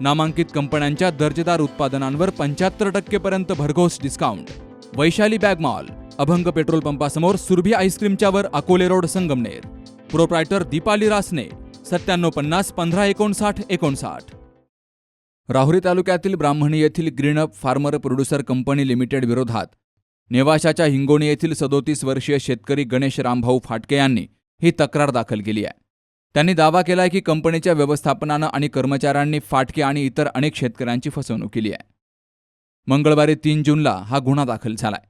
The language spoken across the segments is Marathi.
नामांकित कंपन्यांच्या दर्जेदार उत्पादनांवर पंच्याहत्तर टक्केपर्यंत भरघोस discount Vaishali bag mall Abhang petrol पंपासमोर Surabhi आईस्क्रीमच्यावर अकोले रोड संगमनेर. प्रोप्रायटर दीपाली रासने सत्त्याण्णव पन्नास पंधरा एकोणसाठ एकोणसाठ. राहुरी तालुक्यातील ब्राह्मणी येथील Greenup farmer producer company limited विरोधात. नेवाशाच्या हिंगोणी येथील सदोतीस वर्षीय शेतकरी गणेश रामभाऊ फाटके यांनी ही तक्रार दाखल केली आहे. त्यांनी दावा केलाय की कंपनीच्या व्यवस्थापनानं आणि कर्मचाऱ्यांनी फाटके आणि इतर अनेक शेतकऱ्यांची फसवणूक केली आहे. मंगळवारी तीन जूनला हा गुन्हा दाखल झालाय.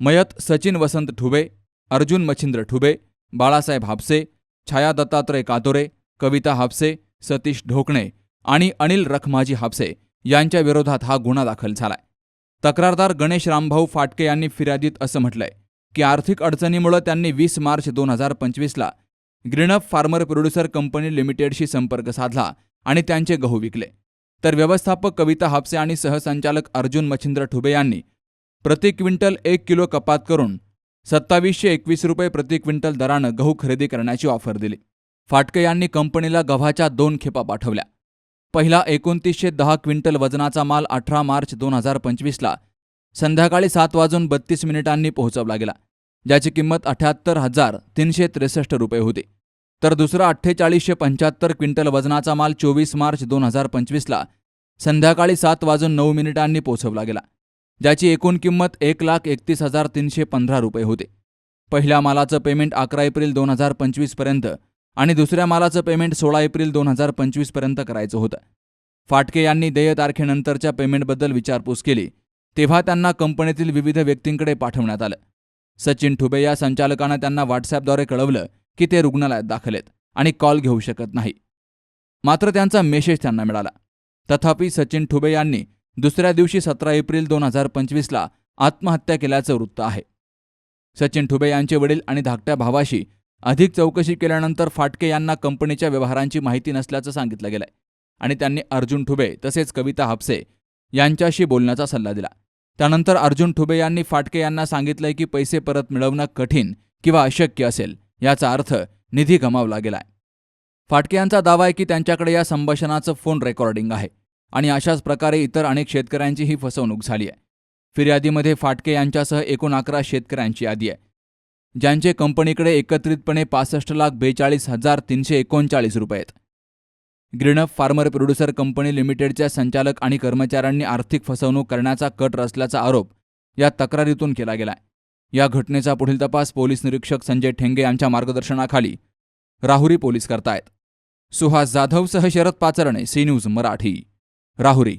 मयत सचिन वसंत ठुबे अर्जुन मच्छिंद्र ठुबे बाळासाहेब हापसे छाया दत्तात्रय कातोरे कविता हापसे सतीश ढोकणे आणि अनिल रखमाजी हापसे यांच्या विरोधात हा गुन्हा दाखल झालाय. तक्रारदार गणेश रामभाऊ फाटके यांनी फिर्यादीत असं म्हटलंय की आर्थिक अडचणीमुळे त्यांनी वीस मार्च दोन हजार पंचवीसला ग्रीनअप फार्मर प्रोड्युसर कंपनी लिमिटेडशी संपर्क साधला आणि त्यांचे गहू विकले. तर व्यवस्थापक कविता हापसे आणि सहसंचालक अर्जुन मच्छिंद्र ठुबे यांनी प्रति क्विंटल एक किलो कपात करून सत्तावीसशे एकवीस रुपये प्रति क्विंटल दरानं गहू खरेदी करण्याची ऑफर दिली. फाटके यांनी कंपनीला गव्हाच्या दोन खेपा पाठवल्या. पहिला एकोणतीसशे दहा क्विंटल वजनाचा माल अठरा मार्च दोन हजार पंचवीसला संध्याकाळी सात वाजून बत्तीस मिनिटांनी पोहोचवला गेला. ज्याची किंमत अठ्याहत्तर हजार तीनशे त्रेसष्ट रुपये होती. तर दुसरा अठ्ठेचाळीसशे पंच्याहत्तर क्विंटल वजनाचा माल चोवीस मार्च दोन हजार पंचवीसला संध्याकाळी सात वाजून नऊ मिनिटांनी पोहोचवला गेला ज्याची एकूण किंमत एक लाख एकतीस हजार तीनशे पंधरा रुपये होते. पहिल्या मालाचं पेमेंट अकरा एप्रिल दोन हजार पंचवीसपर्यंत आणि दुसऱ्या मालाचं पेमेंट सोळा एप्रिल दोन हजार पंचवीसपर्यंत करायचं होतं. फाटके यांनी देय तारखेनंतरच्या पेमेंटबद्दल विचारपूस केली तेव्हा त्यांना कंपनीतील विविध व्यक्तींकडे पाठवण्यात आलं. सचिन ठुबे या संचालकानं त्यांना व्हॉट्सॲपद्वारे कळवलं की ते रुग्णालयात दाखल आहेत आणि कॉल घेऊ शकत नाही. मात्र त्यांचा मेसेज त्यांना मिळाला. तथापि सचिन ठुबे यांनी दुसऱ्या दिवशी सतरा एप्रिल दोन हजार पंचवीसला आत्महत्या केल्याचं वृत्त आहे. सचिन ठुबे यांचे वडील आणि धाकट्या भावाशी अधिक चौकशी केल्यानंतर फाटके यांना कंपनीच्या व्यवहारांची माहिती नसल्याचं सांगितलं गेलंय आणि त्यांनी अर्जुन ठुबे तसेच कविता हापसे यांच्याशी बोलण्याचा सल्ला दिला. त्यानंतर अर्जुन ठुबे यांनी फाटके यांना सांगितलंय की पैसे परत मिळवणं कठीण किंवा अशक्य असेल याचा अर्थ निधी गमावला गेलाय. फाटके यांचा दावा आहे की त्यांच्याकडे या संभाषणाचं फोन रेकॉर्डिंग आहे आणि अशाच प्रकारे इतर अनेक शेतकऱ्यांची ही फसवणूक झाली आहे. फिर्यादीमध्ये फाटके यांच्यासह एकूण अकरा शेतकऱ्यांची यादी आहे ज्यांचे कंपनीकडे एकत्रितपणे पासष्ट लाख बेचाळीस हजार तीनशे एकोणचाळीस रुपये आहेत. ग्रीनअप फार्मर प्रोड्युसर कंपनी लिमिटेडच्या संचालक आणि कर्मचाऱ्यांनी आर्थिक फसवणूक करण्याचा कट रचल्याचा आरोप या तक्रारीतून केला गेलाय. या घटनेचा पुढील तपास पोलीस निरीक्षक संजय ठेंगे यांच्या मार्गदर्शनाखाली राहुरी पोलीस करतायत. सुहास जाधवसह शरद पाचरणे सी न्यूज मराठी. राहुरी.